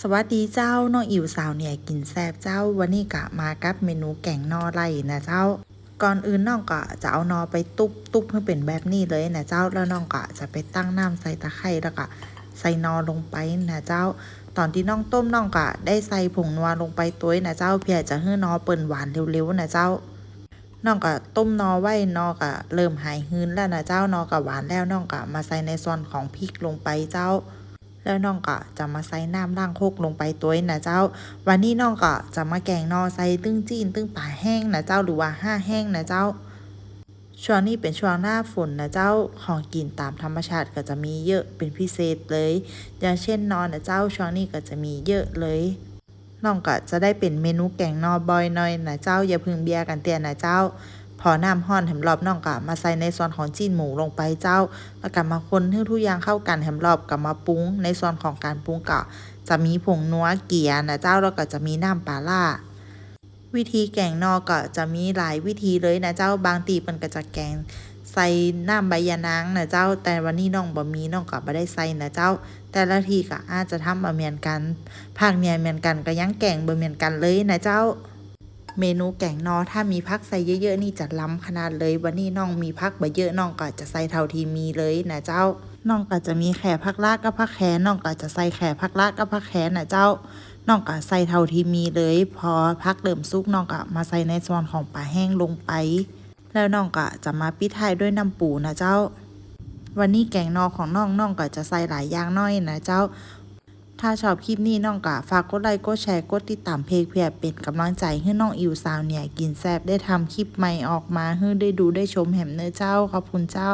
สวัสดีเจ้าน้องอิ๋วสาวเนี่ยกินแซบเจ้าวันนี้กะมากับเมนูแกงนอไร่นะเจ้า ก่อนอื่นน้องก็จะเอานอไปตุบตุบให้เป็นแบบนี้เลยนะเจ้าแล้วน้องก็จะไปตั้งน้ำใส่ตะไคร้แล้วก็ใส่นอลงไปนะเจ้า ตอนที่น้องต้มน้องก็ได้ใส่ผงนัวลงไปตัวนะเจ้าเพื่อจะให้นอเปิ่นหวานเร็วๆนะเจ้าน้องก็ต้มนอไว้นอก็เริ่มหายหืนแล้วนะเจ้านอก็หวานแล้วน้องก็มาใส่ในส่วนของพริกลงไปเจ้า แล้วน้องก็จะมาใส่น้ำล่างโคกลงไปตัวนะเจ้า วันนี้น้องก็จะมาแกงนอใส่ตึ้งจีน ตึ้งป่าแห้งนะเจ้าหรือว่าห้าแห้งนะเจ้าช่วงนี้เป็นช่วงหน้าฝนนะเจ้าของกินตามธรรมชาติก็จะมีเยอะเป็นพิเศษเลย อย่างเช่นนอนนะเจ้าช่วงนี้ก็จะมีเยอะเลยน้องก็จะได้เป็นเมนูแกงนอบอยหน่อยนะเจ้าอย่าพึ่งเบียร์กันเตียนนะเจ้า พอน้ำห้อนแถมรอบน้องก็มาใส่ในส่วนของจีนหมูลงไปเจ้าแล้วก็มาคนให้ทุกอย่างเข้ากันแถมรอบกับมาปรุง ในส่วนของการปรุงก็จะมีผงนัวเกียนะเจ้าแล้วก็จะมีน้ำปลาล่าวิธีแกงนอกก็จะมีหลายวิธีเลยนะเจ้าบางตีมันก็จะแกงใส่น้ำใบยะนางนะเจ้า แต่วันนี้น้องบ่มีน้องก็บ่ได้ใส่นะเจ้า แต่ละทีก็อาจจะทำบ่เหมือนกันภาคเนี่ยเหมือนกันก็ยังแกงบ่เหมือนกันเลยนะเจ้า เมนูแกงนอถ้ามีพักใส่เยอะๆนี่จะล้ำขนาดเลย วันนี้น้องมีพักบ่เยอะน้องก็จะใส่เท่าที่มีเลยนะเจ้าน้องก็จะมีแข่พักลากกับพักแขนน้องก็จะใส่แข่พักลากกับพักแขนนะเจ้าน้องก็ใส่เท่าที่มีเลย พอพักเริ่มสุกน้องก็มาใส่ในส่วนของปลาแห้งลงไป แล้วน้องก็จะมาปิดท้ายด้วยน้ำปูนะเจ้า วันนี้แกงนอของน้องน้องก็จะใส่หลายอย่างน้อยนะเจ้า ถ้าชอบคลิปนี้น้องก็ฝากกดไลค์กดแชร์กดติดตามเพจเพื่อเป็นกำลังใจให้น้องอิวสาวเนี่ยกินแซบได้ทำคลิปใหม่ออกมาให้ได้ดูได้ชมแหมเนื้อเจ้าขอบคุณเจ้า